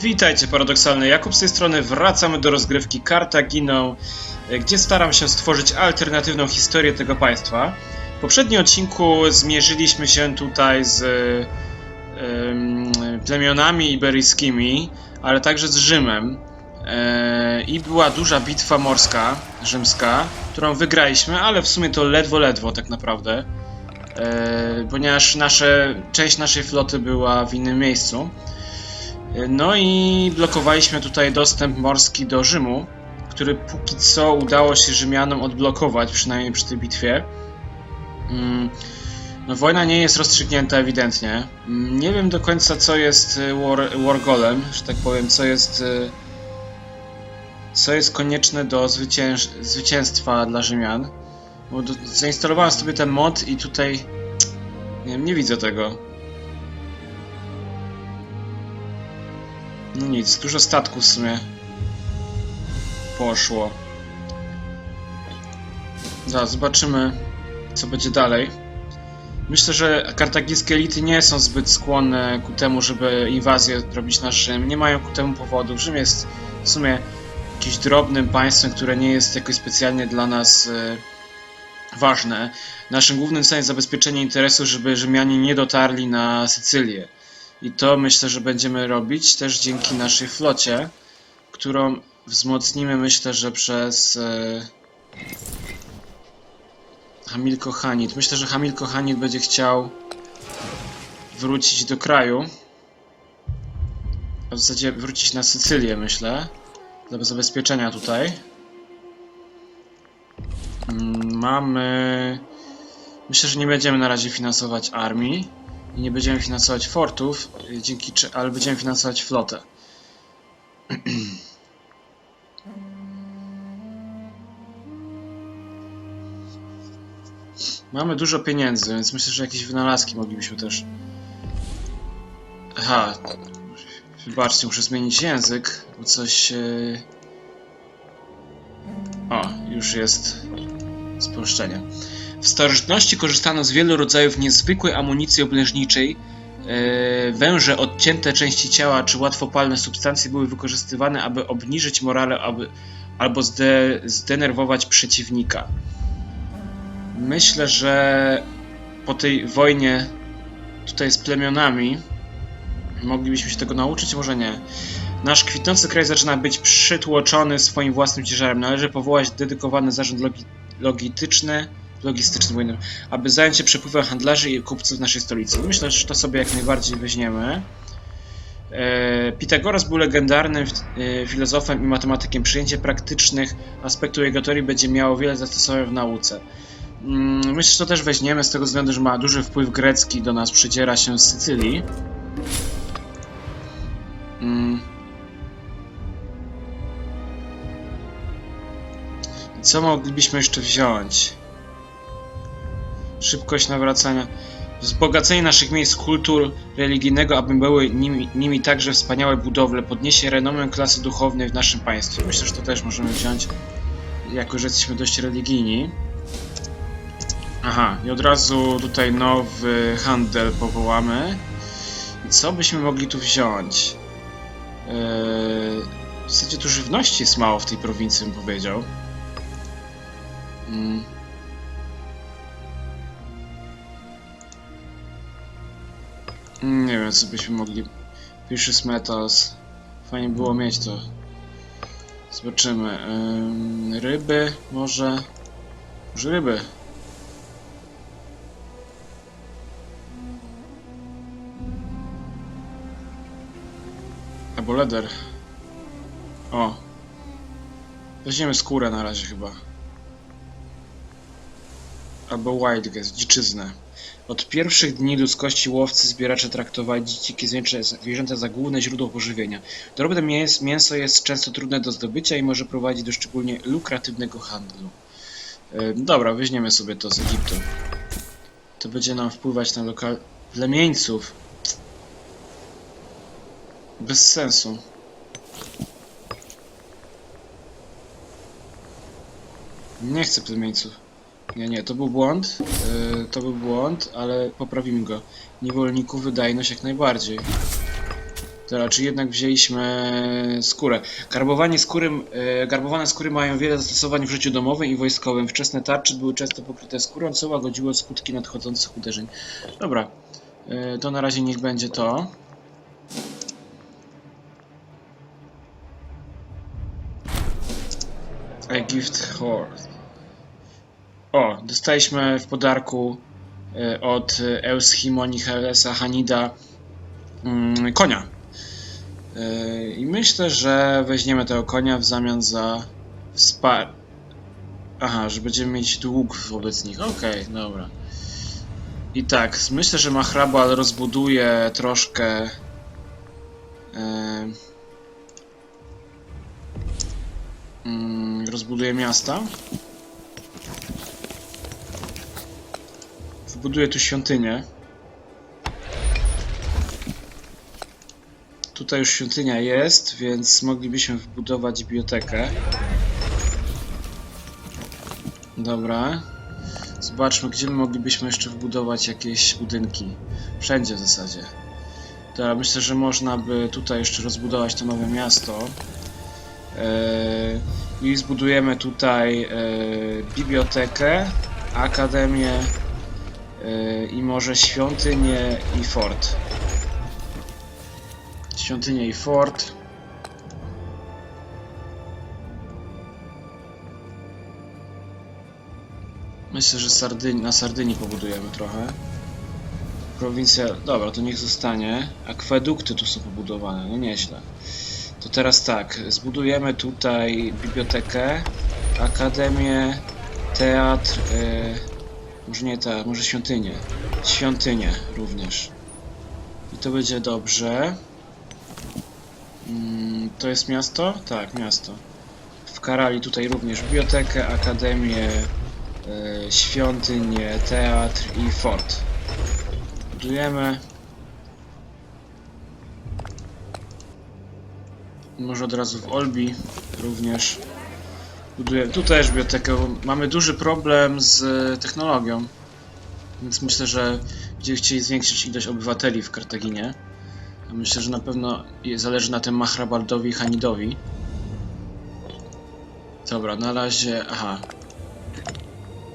Witajcie, paradoksalny Jakub z tej strony. Wracamy do rozgrywki Kartaginą, e, gdzie staram się stworzyć alternatywną historię tego państwa. W poprzednim odcinku zmierzyliśmy się tutaj z em, plemionami iberyjskimi, ale także z Rzymem. E, I była duża bitwa morska, rzymska, którą wygraliśmy, ale w sumie to ledwo, ledwo tak naprawdę. Ponieważ nasze, część naszej floty była w innym miejscu. No i blokowaliśmy tutaj dostęp morski do Rzymu, który póki co udało się Rzymianom odblokować, przynajmniej przy tej bitwie. Mm, No, wojna nie jest rozstrzygnięta ewidentnie. Mm, Nie wiem do końca co jest y, War, war Golem, że tak powiem, co jest y, co jest konieczne do zwycięż, zwycięstwa dla Rzymian. Bo do, zainstalowałem sobie ten mod i tutaj nie, wiem, nie widzę tego. No nic, dużo statków w sumie poszło. Zobaczymy, co będzie dalej. Myślę, że kartagińskie elity nie są zbyt skłonne ku temu, żeby inwazję robić na Rzym. Nie mają ku temu powodu. Rzym jest w sumie jakimś drobnym państwem, które nie jest jakoś specjalnie dla nas e, ważne. Naszym głównym celem jest zabezpieczenie interesu, żeby Rzymianie nie dotarli na Sycylię. I to myślę, że będziemy robić też dzięki naszej flocie, którą wzmocnimy myślę, że przez e, Hamil Kochanit. Myślę, że Hamil Kochanit będzie chciał wrócić do kraju. A w zasadzie wrócić na Sycylię, myślę. Dla zabezpieczenia tutaj. Mm, Mamy... Myślę, że nie będziemy na razie finansować armii i nie będziemy finansować fortów, y, dzięki ale będziemy finansować flotę. Mamy dużo pieniędzy, więc myślę, że jakieś wynalazki moglibyśmy też. Aha, wybaczcie, muszę zmienić język, bo coś. O, już jest spolszczenie. W starożytności korzystano z wielu rodzajów niezwykłej amunicji oblężniczej. E, Węże, odcięte części ciała czy łatwopalne substancje były wykorzystywane, aby obniżyć morale aby, albo zde, zdenerwować przeciwnika. Myślę, że po tej wojnie tutaj z plemionami moglibyśmy się tego nauczyć, może nie. Nasz kwitnący kraj zaczyna być przytłoczony swoim własnym ciężarem. Należy powołać dedykowany zarząd logi logistyczny, logistyczny, mówię, aby zająć się przepływem handlarzy i kupców w naszej stolicy. Myślę, że to sobie jak najbardziej weźmiemy. E, Pitagoras był legendarnym e, filozofem i matematykiem. Przyjęcie praktycznych aspektów jego teorii będzie miało wiele zastosowań w nauce. Mm, Myślę, że to też weźmiemy z tego względu, że ma duży wpływ grecki, do nas przydziera się z Sycylii. Mm. Co moglibyśmy jeszcze wziąć? Szybkość nawracania. Wzbogacenie naszych miejsc kultur religijnego, aby były nimi, nimi także wspaniałe budowle, podniesie renomę klasy duchownej w naszym państwie. Myślę, że to też możemy wziąć, jako że jesteśmy dość religijni. Aha, i od razu tutaj nowy handel powołamy. I co byśmy mogli tu wziąć? Eee, w zasadzie tu żywności jest mało w tej prowincji, bym powiedział. Mm. Nie wiem, co byśmy mogli. Precious Metals. Fajnie było mieć to. Zobaczymy. Ym, ryby, może. Może ryby. Albo leder. O. Weźmiemy skórę na razie chyba. Albo wild guess, dziczyznę. Od pierwszych dni ludzkości łowcy zbieracze traktowali dzikie zwierzęta- za główne źródło pożywienia. Drobne mięs, mięso jest często trudne do zdobycia i może prowadzić do szczególnie lukratywnego handlu. Dobra, weźmiemy sobie to z Egiptu. To będzie nam wpływać na lokal plemieńców. Bez sensu. Nie chcę plemieńców. Nie, nie, to był błąd. Yy, to był błąd, ale poprawimy go. Niewolników wydajność jak najbardziej. Dobra, czy jednak wzięliśmy skórę. Garbowanie skóry, e, garbowane skóry mają wiele zastosowań w życiu domowym i wojskowym. Wczesne tarcze były często pokryte skórą, co łagodziło skutki nadchodzących uderzeń. Dobra, e, to na razie niech będzie to. A gift horse. O, dostaliśmy w podarku e, od e, Euschimonii Helesa Hanida mm, konia. E, I myślę, że weźmiemy tego konia w zamian za wsparcie. Aha, że będziemy mieć dług wobec nich. Okej, dobra. I tak, myślę, że Mahrabal rozbuduje troszkę. Mm, rozbuduje miasta. Wbuduje tu świątynię. Tutaj już świątynia jest, więc moglibyśmy wbudować bibliotekę. Dobra. Zobaczmy, gdzie my moglibyśmy jeszcze wbudować jakieś budynki. Wszędzie w zasadzie. Dobra, myślę, że można by tutaj jeszcze rozbudować to nowe miasto. Eee, I zbudujemy tutaj eee, bibliotekę, akademię i może świątynię i fort. Świątynię i fort. Myślę, że Sardyni, na Sardynii pobudujemy trochę. Prowincja. Dobra, to niech zostanie. Akwedukty tu są pobudowane, no nieźle. To teraz tak, zbudujemy tutaj bibliotekę, akademię, teatr, yy, może nie teatr, może świątynię. Świątynię również. I to będzie dobrze. Mm, to jest miasto? Tak, miasto. W Karali tutaj również bibliotekę, akademię, e, świątynię, teatr i fort. Budujemy. Może od razu w Olbi również. Budujemy. Tu też bibliotekę. bo Mamy duży problem z technologią. Więc myślę, że będziemy chcieli zwiększyć ilość obywateli w Kartaginie. Myślę, że na pewno zależy na tym Mahrabaldowi i Hanidowi. Dobra, na razie. Aha.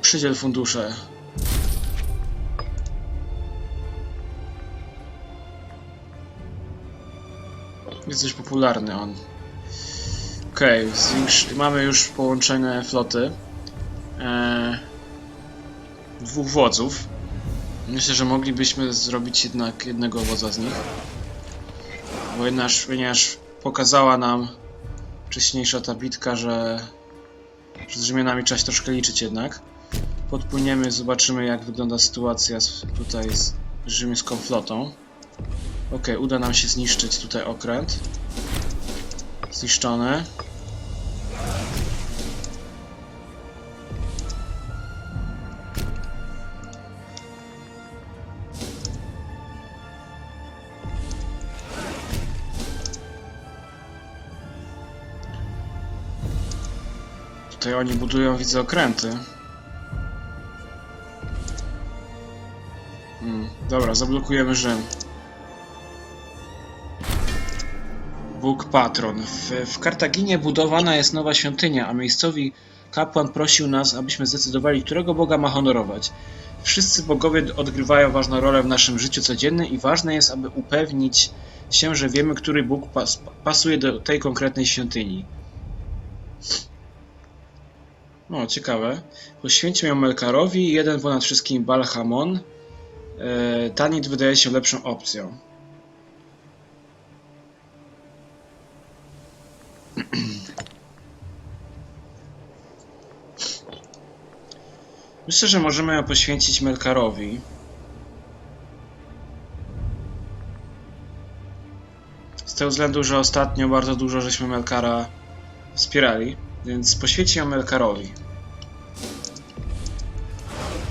Przydziel fundusze. Jest dość popularny on. Okej, zwiększ- mamy już połączone floty. Eee, dwóch wodzów. Myślę, że moglibyśmy zrobić jednak jednego wodza z nich. Bo jednak, ponieważ pokazała nam wcześniejsza ta bitka, że, że z Rzymianami trzeba się troszkę liczyć jednak. Podpłyniemy, zobaczymy jak wygląda sytuacja z, tutaj z rzymską flotą. Ok, uda nam się zniszczyć tutaj okręt. Zniszczony. Tutaj oni budują, widzę, okręty. Hmm, dobra, zablokujemy Rzym. Bóg Patron. W, w Kartaginie budowana jest nowa świątynia, a miejscowi kapłan prosił nas, abyśmy zdecydowali, którego Boga ma honorować. Wszyscy bogowie odgrywają ważną rolę w naszym życiu codziennym i ważne jest, aby upewnić się, że wiemy, który Bóg pas, pasuje do tej konkretnej świątyni. No, ciekawe. Poświęćmy ją Melkarowi, jeden ponad wszystkim Balhamon. E, Tanit wydaje się lepszą opcją. Myślę, że możemy ją poświęcić Melkarowi. Z tego względu, że ostatnio bardzo dużo żeśmy Melkara wspierali, więc poświęci ją Melkarowi.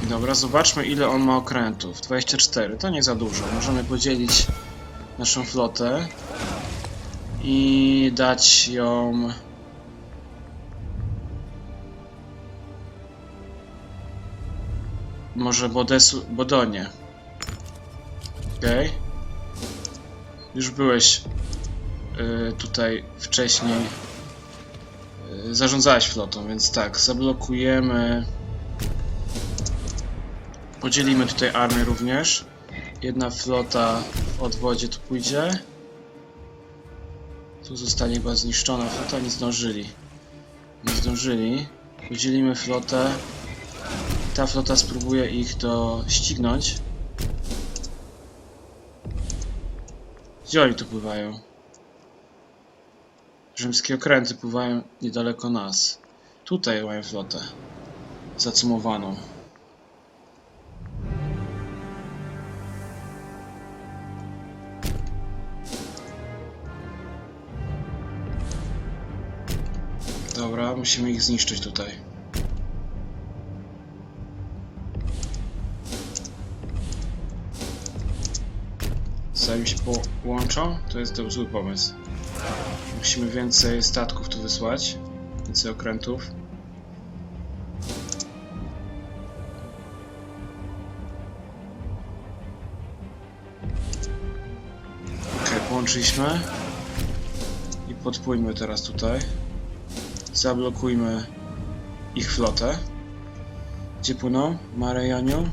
Dobra, zobaczmy ile on ma okrętów. 24, to nie za dużo. Możemy podzielić naszą flotę i dać ją. Może Bodesu, Bodonie. Okej. Już byłeś y, tutaj wcześniej. Zarządzałeś flotą, więc tak, zablokujemy. Podzielimy tutaj armię również. Jedna flota w odwodzie tu pójdzie. Tu zostanie chyba zniszczona flota, nie zdążyli. Nie zdążyli. Podzielimy flotę. Ta flota spróbuje ich do ścignąć. Gdzie oni tu pływają? Rzymskie okręty pływają niedaleko nas. Tutaj mają flotę. Zacumowaną. Dobra, musimy ich zniszczyć tutaj. Zanim się połączą, to jest to zły pomysł. Musimy więcej statków tu wysłać, więcej okrętów. Ok, połączyliśmy. I podpójmy teraz tutaj. Zablokujmy ich flotę. Gdzie płyną? Marejanią.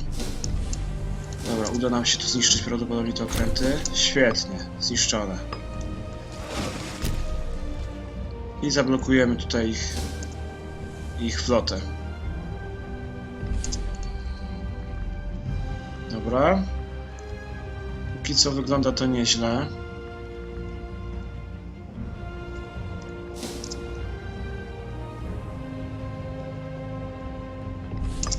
Dobra, uda nam się tu zniszczyć prawdopodobnie te okręty. Świetnie, zniszczone. I zablokujemy tutaj ich, ich flotę. Dobra. Póki co wygląda to nieźle.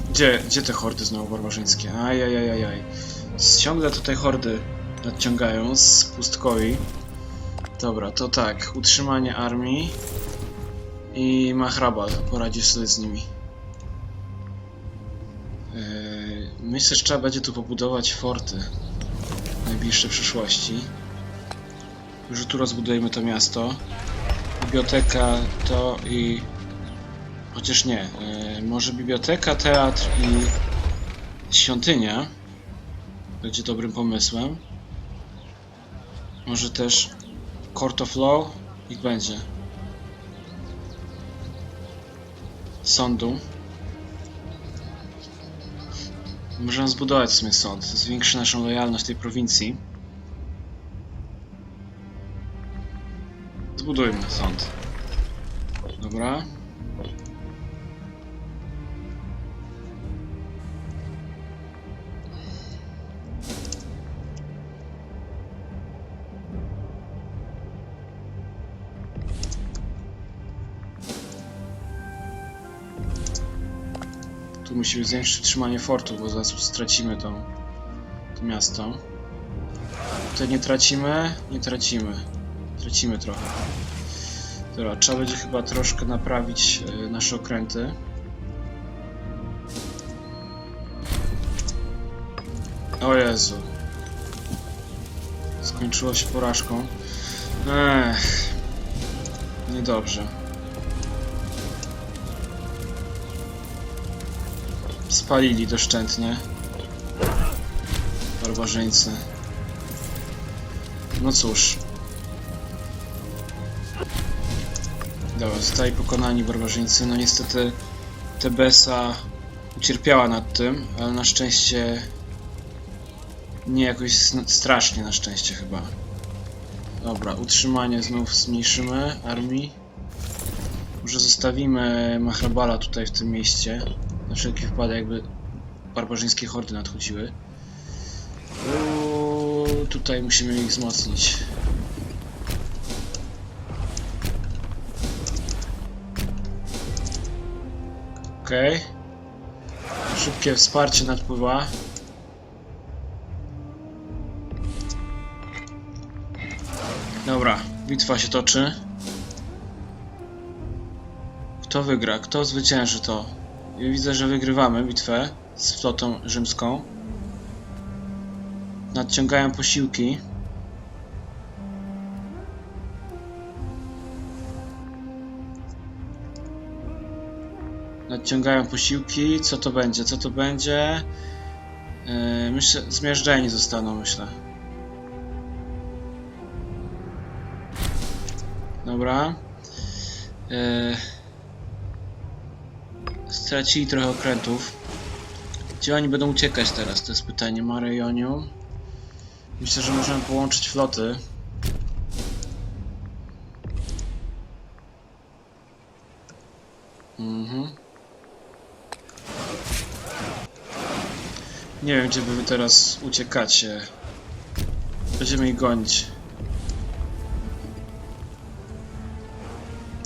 Gdzie, gdzie te hordy znowu barbarzyńskie? Ajajajajaj. Ciągle tutaj hordy nadciągają z pustkowi. Dobra, to tak. Utrzymanie armii. I Mahrabal poradzi sobie z nimi. Yy, myślę, że trzeba będzie tu pobudować forty w najbliższej przyszłości. Już tu rozbudujemy to miasto. Biblioteka to i Chociaż nie, e, może biblioteka, teatr i świątynia będzie dobrym pomysłem. Może też Court of Law, ich będzie. Sądu. Możemy zbudować w sumie sąd, zwiększy naszą lojalność tej prowincji. Zbudujmy sąd. Dobra. Musimy zwiększyć utrzymanie fortu, bo zaraz stracimy to, to miasto. Tutaj nie tracimy, nie tracimy. Tracimy trochę. Dobra, trzeba będzie chyba troszkę naprawić e, nasze okręty. O Jezu. Skończyło się porażką. Ech. Niedobrze. Spalili doszczętnie. Barbarzyńcy. No cóż. Dobra, zostali pokonani barbarzyńcy. No niestety Tebesa ucierpiała nad tym, ale na szczęście nie jakoś strasznie na szczęście chyba. Dobra, utrzymanie znów zmniejszymy armii. Może zostawimy Mahrabala tutaj w tym mieście. Na wszelki wypadek jakby barbarzyńskie hordy nadchodziły. Uuu, tutaj musimy ich wzmocnić. Okej. Szybkie wsparcie nadpływa. Dobra, bitwa się toczy. Kto wygra? Kto zwycięży to? Widzę, że wygrywamy bitwę z flotą rzymską. Nadciągają posiłki. Nadciągają posiłki. Co to będzie? Co to będzie? Yy, myślę, zmiażdżeni zostaną, myślę. Dobra. E... Stracili trochę okrętów. Gdzie oni będą uciekać teraz? To jest pytanie. Marejoniu. Myślę, że możemy połączyć floty. Mhm. Nie wiem, gdzie wy teraz uciekacie. Będziemy ich gonić.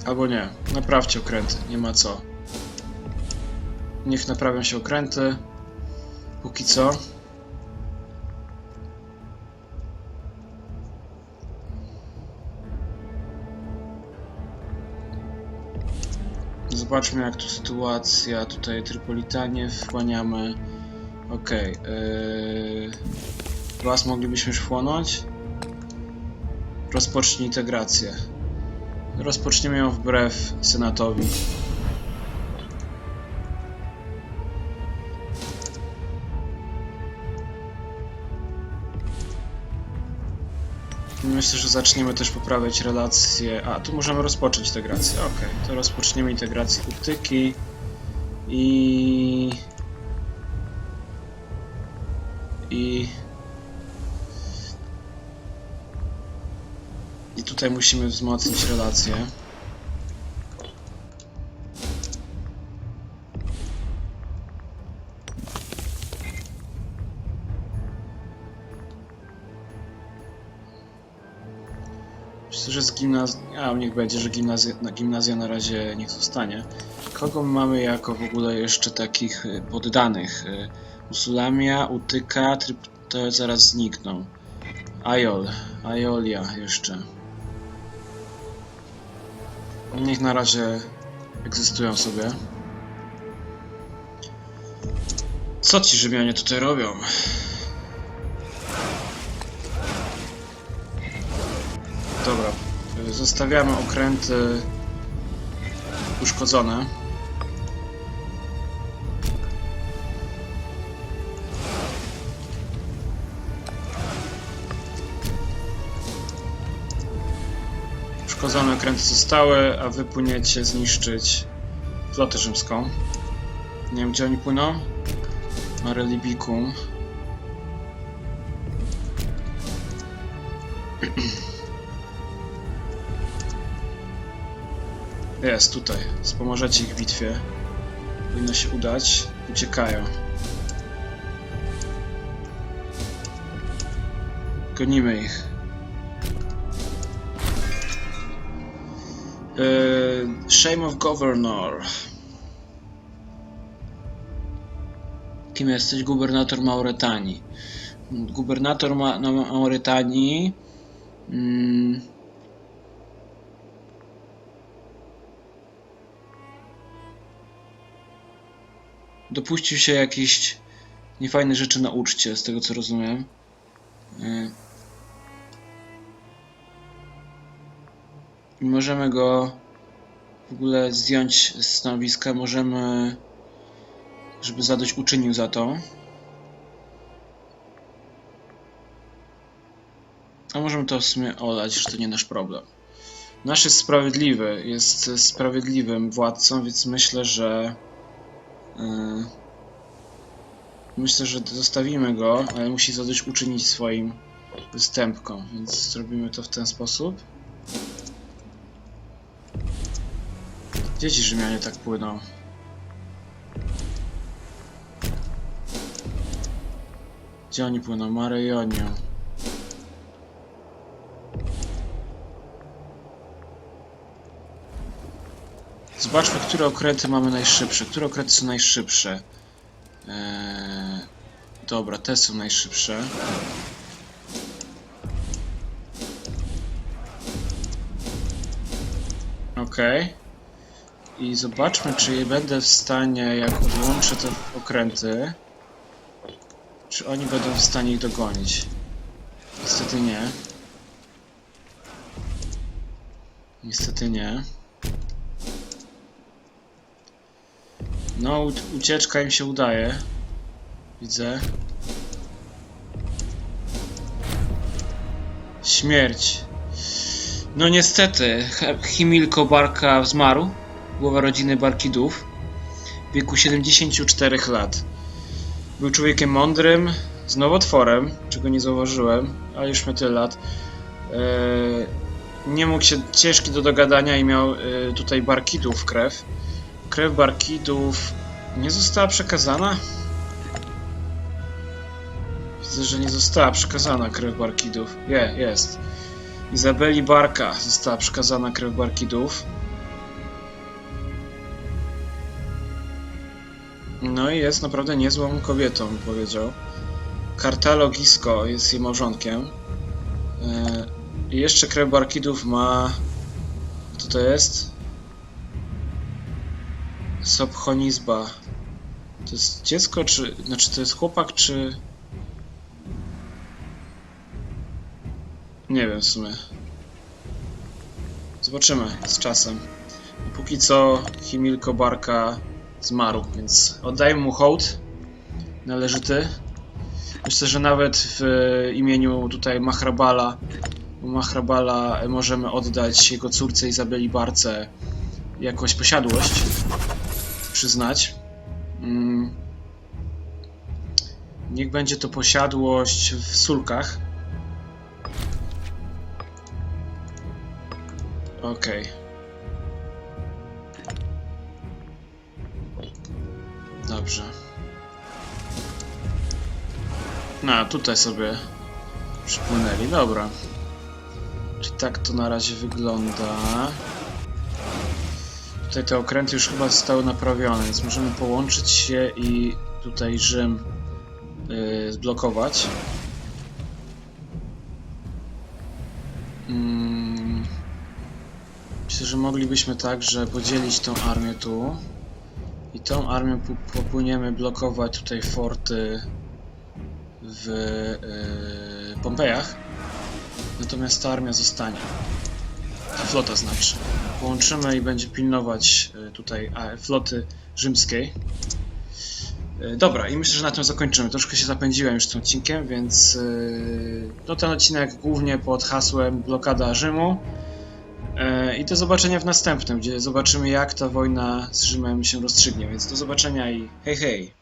Albo nie. Naprawcie okręty. Nie ma co. Niech naprawią się okręty. Póki co. Zobaczmy jak tu sytuacja. Tutaj Trypolitanie wchłaniamy. Okej. Yy... Was moglibyśmy już wchłonąć? Rozpocznij integrację. Rozpoczniemy ją wbrew Senatowi. Myślę, że zaczniemy też poprawiać relacje. A, tu możemy rozpocząć integrację. Ok, to rozpoczniemy integrację Uktyki i. I. I tutaj musimy wzmocnić relacje. Z gimnazjum. A, niech będzie, że gimnazja na, gimnazja na razie niech zostanie. Kogo my mamy jako w ogóle jeszcze takich y, poddanych? Y, Usulamia, Utyka, tryb... to zaraz znikną. Aiol, Aiolia jeszcze. Niech na razie egzystują sobie. Co ci Rzymianie tutaj robią? Zostawiamy okręty uszkodzone. Uszkodzone okręty zostały, a wy płyniecie zniszczyć flotę rzymską. Nie wiem gdzie oni płyną. Mare Libicum. Jest tutaj. Wspomożecie ich w bitwie. Powinno się udać. Uciekają. Gonimy ich. Yy, Shame of Governor. Kim jesteś? Gubernator Mauretanii. Gubernator Ma Mauretanii. Mm, dopuścił się jakichś niefajnych rzeczy na uczcie, z tego co rozumiem. I możemy go w ogóle zdjąć z stanowiska, możemy, żeby zadość uczynił za to. A możemy to w sumie olać, że to nie nasz problem. Nasz jest sprawiedliwy, jest sprawiedliwym władcą, więc myślę, że Myślę, że zostawimy go, ale musi zadość uczynić swoim występkom, więc zrobimy to w ten sposób. Gdzie ci Rzymianie tak płyną? Gdzie oni płyną? Mare Zobaczmy, które okręty mamy najszybsze. Które okręty są najszybsze? Eee, dobra, te są najszybsze. Okej. I zobaczmy, czy będę w stanie, jak odłączę te okręty, czy oni będą w stanie ich dogonić. Niestety nie. Niestety nie. No, ucieczka im się udaje. Widzę. Śmierć. No niestety, Himilko Barka zmarł, głowa rodziny Barkidów, w wieku 74 lat. Był człowiekiem mądrym, z nowotworem, czego nie zauważyłem, ale już miał tyle lat. Eee, nie mógł się, ciężki do dogadania i miał e, tutaj Barkidów krew. Krew Barkidów nie została przekazana? Widzę, że nie została przekazana krew Barkidów. Je, jest. Izabeli Barka została przekazana krew Barkidów. No i jest naprawdę niezłą kobietą, powiedział. Kartalo Gisko jest jej małżonkiem. E, I jeszcze krew Barkidów ma... Co to jest? Sobchonizba. To jest dziecko, czy... Znaczy, to jest chłopak, czy... Nie wiem w sumie. Zobaczymy z czasem. Póki co Himilko Barka zmarł, więc oddajmy mu hołd należyty. Myślę, że nawet w imieniu tutaj Machrabala, u Machrabala możemy oddać jego córce Izabeli Barce jakąś posiadłość, przyznać. Mm. Niech będzie to posiadłość w sulkach. Okej. Dobrze. No, tutaj sobie przypłynęli, dobra. Czyli tak to na razie wygląda. Tutaj te okręty już chyba zostały naprawione, więc możemy połączyć się i tutaj Rzym yy, zblokować. Mm. Myślę, że moglibyśmy także podzielić tą armię tu. I tą armią pu- popłyniemy blokować tutaj forty w yy, Pompejach. Natomiast ta armia zostanie. Flota znaczy. Połączymy i będzie pilnować yy, tutaj floty rzymskiej. Yy, Dobra, i myślę, że na tym zakończymy. Troszkę się zapędziłem już tym odcinkiem, więc no ten odcinek głównie pod hasłem blokada Rzymu. E, I do zobaczenia w następnym, gdzie zobaczymy jak ta wojna z Rzymem się rozstrzygnie. Więc do zobaczenia i hej hej!